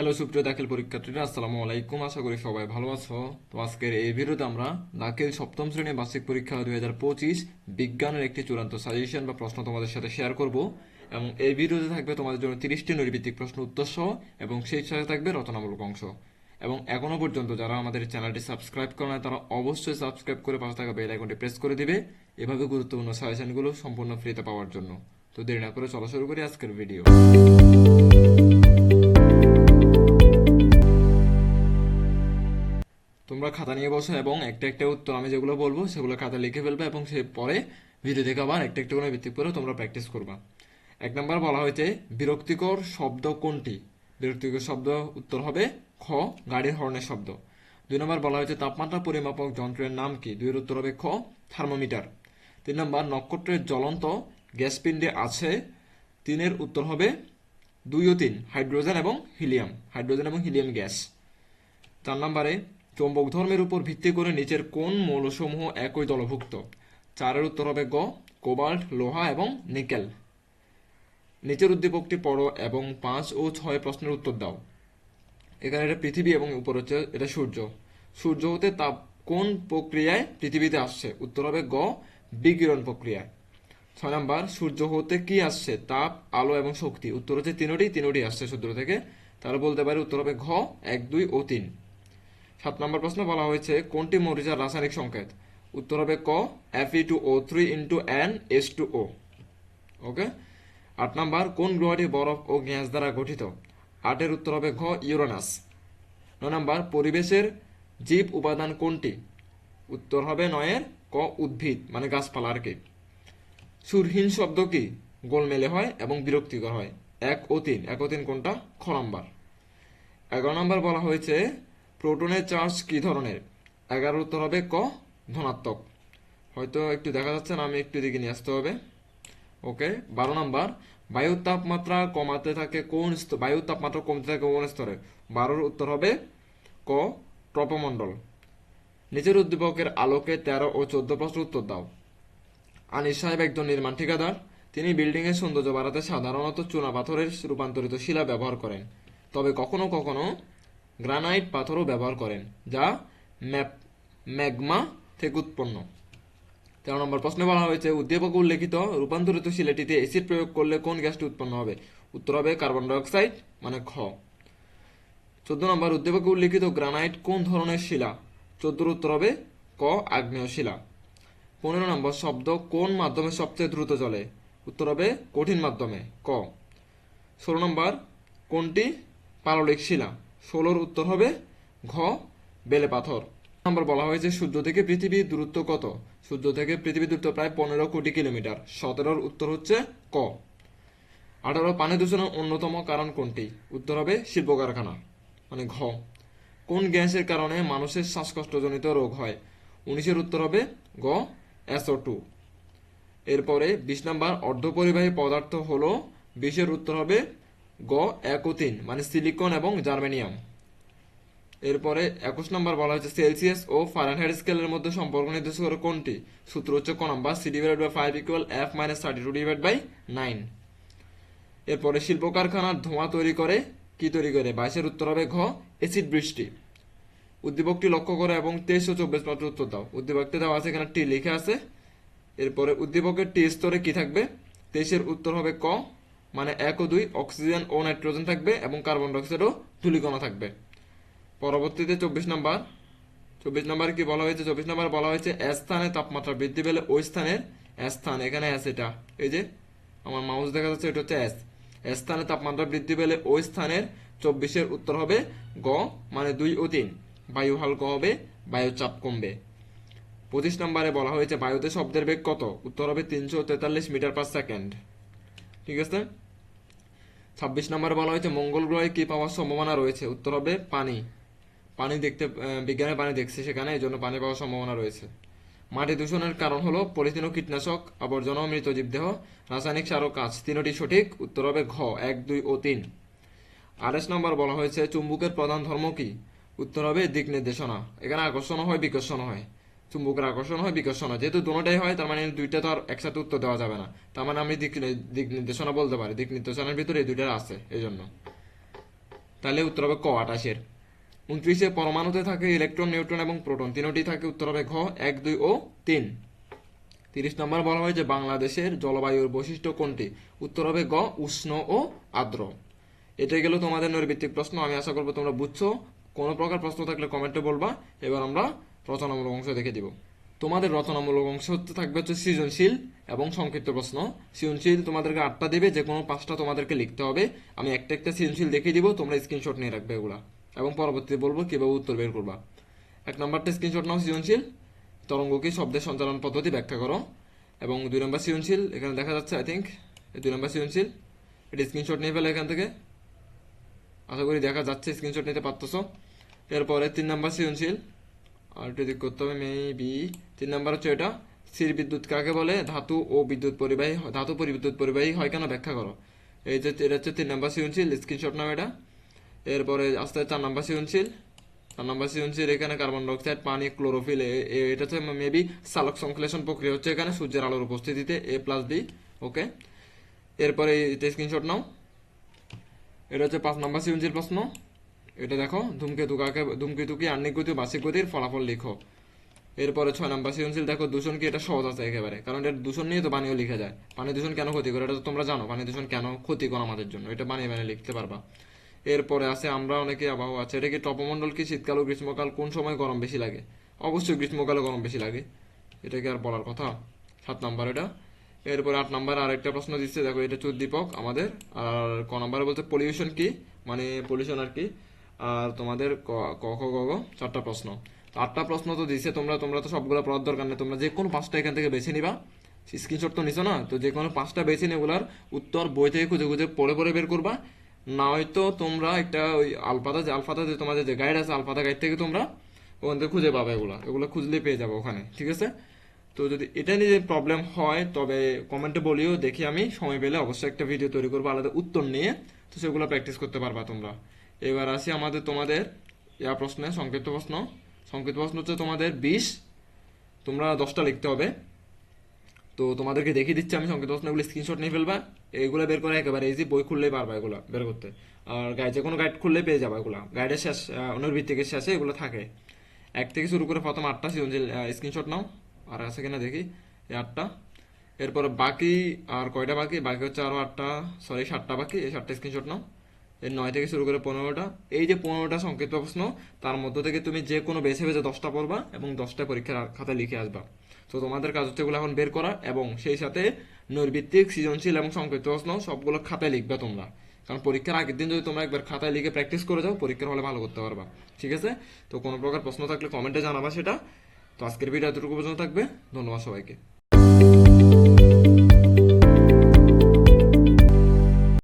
Hello সুপ্রিয় দাখিল পরীক্ষার্থীরা, আসসালামু আলাইকুম। আশা করি সবাই ভালো আছো। তো আজকের এই ভিডিওতে আমরা দাখিল সপ্তম শ্রেণি বার্ষিক পরীক্ষা দুই হাজার পঁচিশ বিজ্ঞানের একটি চূড়ান্ত সাজেশন বা প্রশ্ন তোমাদের সাথে শেয়ার করব। এবং এই ভিডিওতে থাকবে তোমাদের জন্য তিরিশটি নৈর্ভিত্তিক প্রশ্ন উত্তর সহ, এবং সেই সাথে থাকবে রচনামূলক অংশ। এবং এখনও পর্যন্ত যারা আমাদের চ্যানেলটি সাবস্ক্রাইব করে না তারা অবশ্যই সাবস্ক্রাইব করে পাশে থাকা বেল আইকনটি প্রেস করে দিবে। এভাবে গুরুত্বপূর্ণ সাজেশনগুলো সম্পূর্ণ ফ্রিতে পাওয়ার জন্য। তো দেরি না করে চলা শুরু করি আজকের ভিডিও। তোমরা খাতা নিয়ে বসো এবং একটা একটা উত্তর আমি যেগুলো বলব সেগুলো খাতা লিখে ফেলবে এবং সে পরে ভিডিও দেখে আবার একটা একটা করে ভিত্তি করে তোমরা প্র্যাকটিস করবা। এক নম্বর বলা হয়েছে, বিরক্তিকর শব্দ কোনটি? বিরক্তিকর শব্দ উত্তর হবে খ, গাড়ির হর্নের শব্দ। দুই নম্বর বলা হয়েছে, তাপমাত্রা পরিমাপক যন্ত্রের নাম কি? দুইয়ের উত্তর হবে খ, থার্মোমিটার। তিন নম্বর, নক্ষত্রের জ্বলন্ত গ্যাস পিণ্ডে আছে। তিনের উত্তর হবে দুই ও তিন, হাইড্রোজেন এবং হিলিয়াম। হাইড্রোজেন এবং হিলিয়াম গ্যাস। চার নম্বরে চৌম্বক ধর্মের উপর ভিত্তি করে নিচের কোন মৌলসমূহ একই দলভুক্ত। চারের উত্তর হবে গ, কোবাল্ট, লোহা এবং নিকেল। নিচের উদ্দীপকটি পড়ো এবং পাঁচ ও ছয় প্রশ্নের উত্তর দাও। এখানে এটা পৃথিবী এবং উপর হচ্ছে এটা সূর্য। সূর্য হতে তাপ কোন প্রক্রিয়ায় পৃথিবীতে আসছে? উত্তর হবে গ, বিকিরণ প্রক্রিয়ায়। ছয় নম্বর, সূর্য হতে কি আসছে? তাপ, আলো এবং শক্তি। উত্তর হচ্ছে তিনোটি তিনোটি আসছে সূর্য থেকে। তারা বলতে পারে উত্তর হবে ঘ, এক, দুই ও তিন। সাত নম্বর প্রশ্ন বলা হয়েছে, কোনটি মরিচার রাসায়নিক সংকেত? উত্তর হবে ক F E two O three into N S two O ওকে আট নম্বর, কোন গ্রহটি বরফ ও গ্যাস দ্বারা গঠিত? আটের উত্তর হবে ঘ, ইউরোনাস। নয় নম্বর, পরিবেশের জীব উপাদান কোনটি? উত্তর হবে নয়ের ক, উদ্ভিদ মানে গাছপালা আর কি। সুরহীন শব্দ কি? গোলমেলে হয় এবং বিরক্তিকর হয়। এক ও তিন, এক ও তিন কোনটা? খ নম্বর। এগারো নম্বর বলা হয়েছে প্রোটনের চার্জ কি ধরনের? এগারোর উত্তর হবে ক, ধনাত্মক। হয়তো একটু দেখা যাচ্ছে না, আমি একটু দিকে নিয়ে আসতে হবে। ওকে, বারো নম্বর। বায়ুর তাপমাত্রা কমাতে থাকে কোন বায়ুর তাপমাত্রা কমতে থাকে কোন স্তরে? বারোর উত্তর হবে ক ট্রপমণ্ডল নিচের উদ্দীপকের আলোকে তেরো ও চোদ্দ প্রশ্ন উত্তর দাও। আনিস সাহেব একজন নির্মাণ ঠিকাদার। তিনি বিল্ডিং এর সৌন্দর্য বাড়াতে সাধারণত চুনা পাথরের রূপান্তরিত শিলা ব্যবহার করেন। তবে কখনো কখনো গ্রানাইট পাথরও ব্যবহার করেন, যা ম্যাপ ম্যাগমা থেকে উৎপন্ন। তেরো নম্বর প্রশ্নে বলা হয়েছে, উদ্দীপক উল্লেখিত রূপান্তরিত শিলাটিতে অ্যাসিড প্রয়োগ করলে কোন গ্যাসটি উৎপন্ন হবে? উত্তর হবে কার্বন ডাইঅক্সাইড মানে খ। চোদ্দ নম্বর, উদ্দীপকে উল্লেখিত গ্রানাইট কোন ধরনের শিলা? চোদ্দোর উত্তর হবে ক, আগ্নেয় শিলা। পনেরো নম্বর, শব্দ কোন মাধ্যমে সবচেয়ে দ্রুত চলে? উত্তর হবে কঠিন মাধ্যমে, ক। ষোলো নম্বর, কোনটি পাললিক শিলা? ষোলোর উত্তর হবে ঘ, বেলে পাথর। নম্বর বলা হয়েছে, সূর্য থেকে পৃথিবীর দূরত্ব কত? সূর্য থেকে পৃথিবীর দূরত্ব প্রায় পনেরো কোটি কিলোমিটার। সতেরোর উত্তর হচ্ছে ক। আঠারো, পানি দূষণের অন্যতম কারণ কোনটি? উত্তর হবে শিল্প কারখানা মানে ঘ। কোন গ্যাসের কারণে মানুষের শ্বাসকষ্টজনিত রোগ হয়? উনিশের উত্তর হবে গ এসও টু। এরপরে বিশ নাম্বার, অর্ধপরিবাহী পদার্থ হলো, বিশের উত্তর হবে গ এক ও মানে সিলিকন এবং জার্মেনিয়াম। এরপরে একুশ নম্বর বলা হয়েছে, সেলসিয়াস ও ফারেনহাইট স্কেলের মধ্যে সম্পর্ক নির্দেশ করে কোনটি? সূত্র হচ্ছে ক number C divide by five equal F minus thirty two divide by nine এরপরে শিল্প কারখানার ধোঁয়া তৈরি করে, কি তৈরি করে? বাইশের উত্তর হবে ঘ এসিড বৃষ্টি। উদ্দীপকটি লক্ষ্য করে এবং তেইশ ও চব্বিশ মাত্র উত্তর দাও। উদ্দীপকটি দেওয়া আছে, এখানে টি লিখে আছে। এরপরে উদ্দীপকের টি স্তরে কি থাকবে? তেইশের উত্তর হবে ক মানে এক ও দুই, অক্সিজেন ও নাইট্রোজেন থাকবে এবং কার্বন ডাইঅক্সাইড ও ধূলিকণা থাকবে। পরবর্তীতে চব্বিশ নাম্বার। চব্বিশ নাম্বার কি বলা হয়েছে? চব্বিশ নাম্বার বলা হয়েছে স্থানে তাপমাত্রা বৃদ্ধি পেলে ওই স্থানের স্থান, এখানে এস এটা। এই যে, আমার মাউস দেখা যাচ্ছে, এটা হচ্ছে এ স্থানে তাপমাত্রা বৃদ্ধি পেলে ওই স্থানের চব্বিশের উত্তর হবে গ মানে দুই ও তিন। বায়ু হালকা হবে বায়ু চাপ কমবে। পঁচিশ নম্বরে বলা হয়েছে, বায়ুতে শব্দের বেগ কত? উত্তর হবে তিনশো তেতাল্লিশ মিটার পার সেকেন্ড। ঠিক আছে? ছাব্বিশ নম্বরে বলা হয়েছে, মঙ্গল গ্রহে কি পাওয়ার সম্ভাবনা রয়েছে? উত্তর হবে পানি। পানি দেখতে বিজ্ঞানের পানি দেখছে সেখানে এই জন্য পানি পাওয়ার সম্ভাবনা রয়েছে। মাটি দূষণের কারণ হলো পলিথিন ও কীটনাশক, আবর্জনা মৃত জীবদেহ, রাসায়নিক সার ও কাজ। তিনটি সঠিক, উত্তর হবে ঘ, এক, দুই ও তিন। আঠাশ নম্বর বলা হয়েছে, চুম্বকের প্রধান ধর্ম কি? উত্তর হবে দিক নির্দেশনা। এখানে আকর্ষণ হয়, বিকর্ষণ হয়। চুম্বকের আকর্ষণ হয় বিকর্ষণ হয় যেহেতু দুটোটাই হয়, তার মানে দুইটা তো আর একসাথে উত্তর দেওয়া যাবে না। তার মানে আমি দিক দিক নির্দেশনা বলতে পারি। দিক নির্দেশনার ভিতরে এই আছে এই জন্য তাহলে উত্তর হবে ক, আটাশের। উনত্রিশে, পরমাণুতে থাকে ইলেকট্রন, নিউট্রন এবং প্রোটন। তিনটি থাকে, উত্তর হবে ঘ, এক, দুই ও তিন। তিরিশ নম্বর বলা হয় যে বাংলাদেশের জলবায়ুর বৈশিষ্ট্য কোনটি? উত্তর হবে গ, উষ্ণ ও আর্দ্র। এটাই গেল তোমাদের নৈর্ভিত্তিক প্রশ্ন। আমি আশা করব তোমরা বুঝছ। কোনো প্রকার প্রশ্ন থাকলে কমেন্টে বলবা। এবার আমরা রচনামূলক অংশ দেখে দিব। তোমাদের রচনামূলক অংশ হতে থাকবে হচ্ছে সৃজনশীল এবং সংক্ষিপ্ত প্রশ্ন। সৃজনশীল তোমাদেরকে আটটা দেবে, যে কোনো পাঁচটা তোমাদেরকে লিখতে হবে। আমি একটা একটা সৃজনশীল দেখিয়ে দিব, তোমরা স্ক্রিনশট নিয়ে রাখবে এগুলা এবং পরবর্তীতে বলব কীভাবে উত্তর বের করবা। এক নম্বরটা স্ক্রিনশট নাও সৃজনশীল। তরঙ্গকে শব্দের সঞ্চালন পদ্ধতি ব্যাখ্যা করো। এবং দুই নম্বর সৃজনশীল, এখানে দেখা যাচ্ছে আই থিঙ্ক দুই নম্বর সৃজনশীল। এটা স্ক্রিনশট নিয়ে ফেলে এখান থেকে। আশা করি দেখা যাচ্ছে স্ক্রিনশট নিতে পারতেছ। এরপরে তিন নম্বর সৃজনশীল। আর একটু করতে হবে মেবি তিন নাম্বার হচ্ছে এটা, স্থির বিদ্যুৎ কাকে বলে? ধাতু ও বিদ্যুৎ পরিবাহী ধাতু পরিবিদ্যুৎ পরিবাহী হয় কেন? ব্যাখ্যা করো। এই যে এটা হচ্ছে তিন নাম্বার সৃজনশীল স্ক্রিনশট নাও এটা। এরপরে আস্তে আস্তে চার নাম্বার সৃজনশীল। চার নাম্বার সৃজনশীল, এখানে কার্বন ডাইঅক্সাইড পানি ক্লোরোফিল এটা হচ্ছে মেবি সালোক সংশ্লেষণ প্রক্রিয়া হচ্ছে এখানে সূর্যের আলোর উপস্থিতিতে এ প্লাস বি ওকে এরপরে স্ক্রিনশট নাও। এটা হচ্ছে পাঁচ নাম্বার সৃজনশীল প্রশ্ন। এটা দেখো ধূমকেতু কাকে ধূমকেতু কি আন্নিক গতি বার্ষিক গতির ফলাফল লিখো। এরপরে ছয় নাম্বার সৃজনশীল, দেখো, দূষণ কি এটা সহজ আছে একেবারে। কারণ এটা দূষণ নিয়ে তো পানিও লিখা যায়। পানি দূষণ কেন ক্ষতি করে? এটা তো তোমরা জানো পানি দূষণ কেন ক্ষতিকর আমাদের জন্য? এটা বানিয়ে বানিয়ে লিখতে পারবা। এরপরে আছে, আমরা অনেকে আবহাওয়া আছে, এটা কি টপমণ্ডল কি শীতকাল ও গ্রীষ্মকাল, কোন সময় গরম বেশি লাগে? অবশ্যই গ্রীষ্মকালে গরম বেশি লাগে। এটা কি আর বলার কথা? সাত নাম্বার এটা। এরপরে আট নাম্বার, আরেকটা প্রশ্ন দিচ্ছে, দেখো, এটা হচ্ছে আমাদের। আর ক নাম্বারে বলতে পলিউশন কি? মানে পলিউশন আর কি? আর তোমাদের ক খ, গ চারটা প্রশ্ন। আটটা প্রশ্ন তো দিছে, তোমরা তোমরা তো সবগুলো পড়ার দরকার নেই। তোমরা যে কোনো পাঁচটা এখান থেকে বেছে নিবা। স্ক্রিনশট তো নিছো না? তো যে কোনো পাঁচটা বেছে নিয়ে ওগুলার উত্তর বই থেকে খুঁজে খুঁজে পড়ে পড়ে বের করবা। না হয়তো তোমরা একটা ওই আলফাদা, যে আলফাদা যে তোমাদের যে গাইড আছে, আলফাদা গাইড থেকে তোমরা ওখান থেকে খুঁজে পাবে এগুলা। এগুলো খুঁজলে পেয়ে যাব ওখানে, ঠিক আছে? তো যদি এটা নিয়ে প্রবলেম হয়, তবে কমেন্টে বলিও, দেখি আমি সময় পেলে অবশ্যই একটা ভিডিও তৈরি করব, আলাদা উত্তর নিয়ে। তো সেগুলো প্র্যাকটিস করতে পারবা তোমরা। এবার আসি আমাদের তোমাদের, ইয়া প্রশ্নে, সংক্ষিপ্ত প্রশ্ন। সংক্ষিপ্ত প্রশ্ন হচ্ছে তোমাদের বিশ, তোমরা দশটা লিখতে হবে। তো তোমাদেরকে দেখিয়ে দিচ্ছি আমি সংক্ষিপ্ত প্রশ্নগুলো স্ক্রিনশট নিয়ে ফেলবা, এগুলো বের করে একেবারে ইজি বই খুললেই পারবা এগুলো বের করতে। আর গাইড যে কোনো গাইড খুললেই পেয়ে যাবা এগুলো। গাইডের শেষ অনভিত্তিকের শেষে এগুলো থাকে। এক থেকে শুরু করে প্রথম আটটা সৃজনশীল স্ক্রিনশট নাও, আর আছে কিনা দেখি, এই আটটা। এরপর বাকি আর কয়টা বাকি? বাকি হচ্ছে আরও আটটা সরি সাতটা বাকি, এই সাতটা স্ক্রিনশট নাও। নয় থেকে শুরু করে পনেরোটা, এই যে পনেরোটা সংক্ষিপ্ত প্রশ্ন, তার মধ্য থেকে তুমি যে কোনো বেছে বেছে দশটা পড়বা এবং দশটা পরীক্ষার খাতায় লিখে আসবা। তো তোমাদের কাজ হচ্ছে এখন বের করা এবং সেই সাথে নৈর্ভিত্তিক সৃজনশীল এবং সংক্ষিপ্ত প্রশ্ন, সবগুলো খাতায় লিখবে তোমরা। কারণ পরীক্ষার আগের দিন যদি তোমরা একবার খাতায় লিখে প্র্যাকটিস করে যাও, পরীক্ষার হলে ভালো করতে পারবা। ঠিক আছে? তো কোনো প্রকার প্রশ্ন থাকলে কমেন্টে জানাবা সেটা। তো আজকের ভিডিও এতটুকু পর্যন্ত থাকবে। ধন্যবাদ সবাইকে।